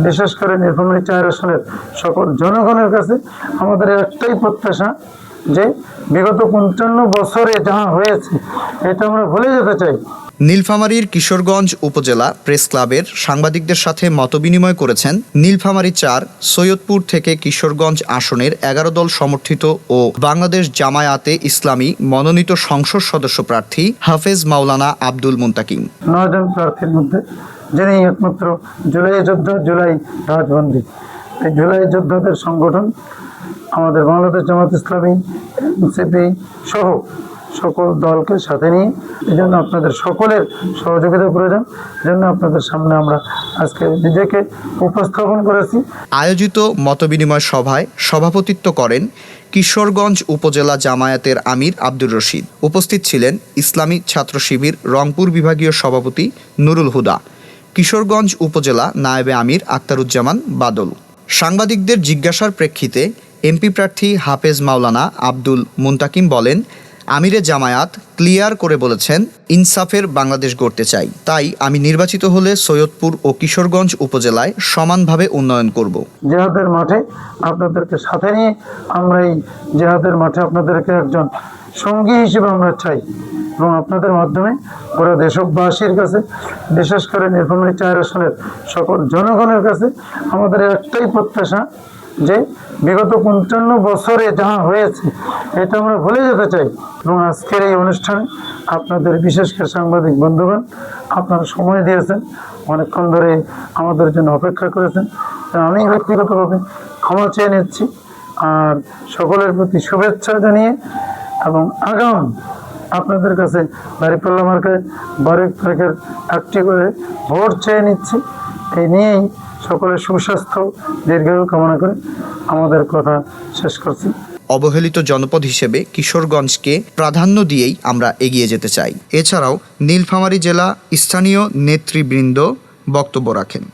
বিশেষ করে নির্ভর আসনের সকল জনগণের কাছে আমাদের একটাই প্রত্যাশা যে বিগত পঞ্চান্ন বছরে যাহা হয়েছে এটা আমরা ভুলে যেতে চাই। নীলফামারীর কিশোরগঞ্জ উপজেলা প্রেস ক্লাবের সাংবাদিকদের সাথে মতবিনিময় করেছেন নীলফামারী চার সৈয়দপুর থেকে কিশোরগঞ্জ আসনের এগারো দল সমর্থিত ও বাংলাদেশ জামায়াতে ইসলামী মনোনীত সংসদ সদস্য প্রার্থী হাফেজ মাওলানা আব্দুল মুন্তাকিম। নজন প্রার্থীর মধ্যে যিনি একমাত্র জুলাই যোদ্ধা জুলাই রাজবন্দী। এই জুলাই যোদ্ধাদের সংগঠন আমাদের বাংলাদেশ জামাত ইসলামী, এনসিপি সহ সকল দলকে সাথে নিয়ে এই জন্য আপনাদের সকলের সহযোগিতা প্রয়োজন। জন্য আপনাদের সামনে আমরা আজকে নিজেকে উপস্থাপন করেছি। আয়োজিত মতবিনিময় সভায় সভাপতিত্ব করেন কিশোরগঞ্জ উপজেলা জামায়াতের আমির আব্দুর রশিদ। উপস্থিত ছিলেন ইসলামী ছাত্র শিবির রংপুর বিভাগীয় সভাপতি নুরুল হুদা, কিশোরগঞ্জ উপজেলা নায়েবে আমির আক্তারুজ্জামান বাদল। সাংবাদিকদের জিজ্ঞাসার প্রেক্ষিতে এমপি প্রার্থী হাফেজ মাওলানা আব্দুল মুন্তাকিম বলেন, আমিরে জামায়াত ক্লিয়ার করে বলেছেন, ইনসাফের বাংলাদেশ গড়তে চাই। তাই আমি নির্বাচিত হলে সৈয়দপুর ও কিশোরগঞ্জ উপজেলায় সমানভাবে উন্নয়ন করব। জেহাদের মাঠে আপনাদেরকে সাথে নিয়ে আমরা এই জেহাদের মাঠে আপনাদেরকে একজন সঙ্গী হিসেবে আমরা চাই এবং আপনাদের মাধ্যমে পুরো দেশবাসীর কাছে, বিশেষ করে নীলফামারী চার আসনের সকল জনগণের কাছে আমাদের একটাই প্রত্যাশা যে বিগত পঞ্চান্ন বছরে যা হয়েছে, এটা আমরা ভুলে যেতে চাই। এবং আজকের এই অনুষ্ঠানে আপনাদের বিশেষ করে সাংবাদিক বন্ধুগণ, আপনারা সময় দিয়েছেন, অনেকক্ষণ ধরে আমাদের জন্য অপেক্ষা করেছেন। আমি ব্যক্তিগতভাবে ক্ষমা চেয়ে নিচ্ছি আর সকলের প্রতি শুভেচ্ছা জানিয়ে এবং আগাম আপনাদের কাছে দাঁড়িপাল্লা মার্কায় বারেক তারিখের একটি করে ভোট চেয়ে নিচ্ছি। এই নিয়েই সকলের সুস্বাস্থ্য দীর্ঘায়ু কামনা করে আমাদের কথা শেষ করছি। অবহেলিত জনপদ হিসেবে কিশোরগঞ্জকে প্রাধান্য দিয়েই আমরা এগিয়ে যেতে চাই। এছাড়াও নীলফামারী জেলা স্থানীয় নেতৃবৃন্দ বক্তব্য রাখেন।